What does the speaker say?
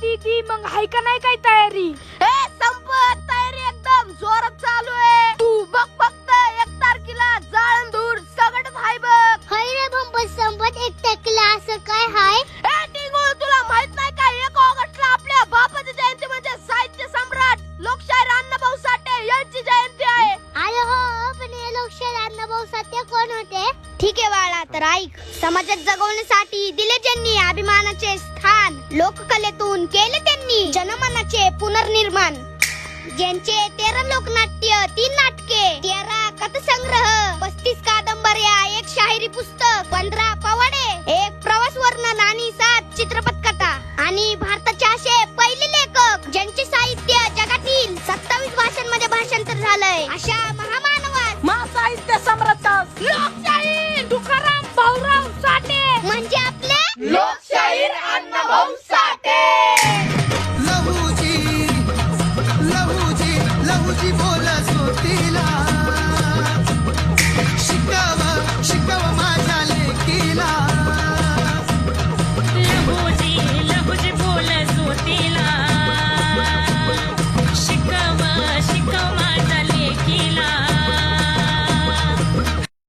दीदी मग हाय का नाही काय तयारी? ए संपत तयारी एकदम जोरात चालू आहे. तू बघ फक्त एक तारखेला जाळण धूर सगळंच हाय बघ. हाय रे भंपत संपत एक टक्केला असं काय हाय? ए टिंगोळ तुला माहीत नाही का एक ऑगस्टला आपल्या बापाची जयंती म्हणजे साहित्य सम्राट लोकशाहीर अण्णाभाऊ साठे यांची जयंती आहे. अरे हो पण हे लोकशाहीर अण्णाभाऊ साठे कोण होते? ठीक आहे बाळा तर ऐक. समाजात जगवण्यासाठी दिले अभिमानाचे स्थान. लोककलेतून केले त्यांनी जनमनाचे पुनर्निर्माण. ज्यांचे तेरा लोकनाट्य तीन नाटके तेरा कथसंग्रह पस्तीस कादंबऱ्या एक शाहिरी पुस्तक पंधरा पवाडे एक प्रवास वर्णन आणि सात चित्रपट कथा. आणि भारताचे असे पहिले लेखक ज्यांचे साहित्य जगातील सत्तावीस भाषांमध्ये भाषांतर झालंय. अशा महामानवात महासाहित्य सम्राट तुझी बोला सुटीला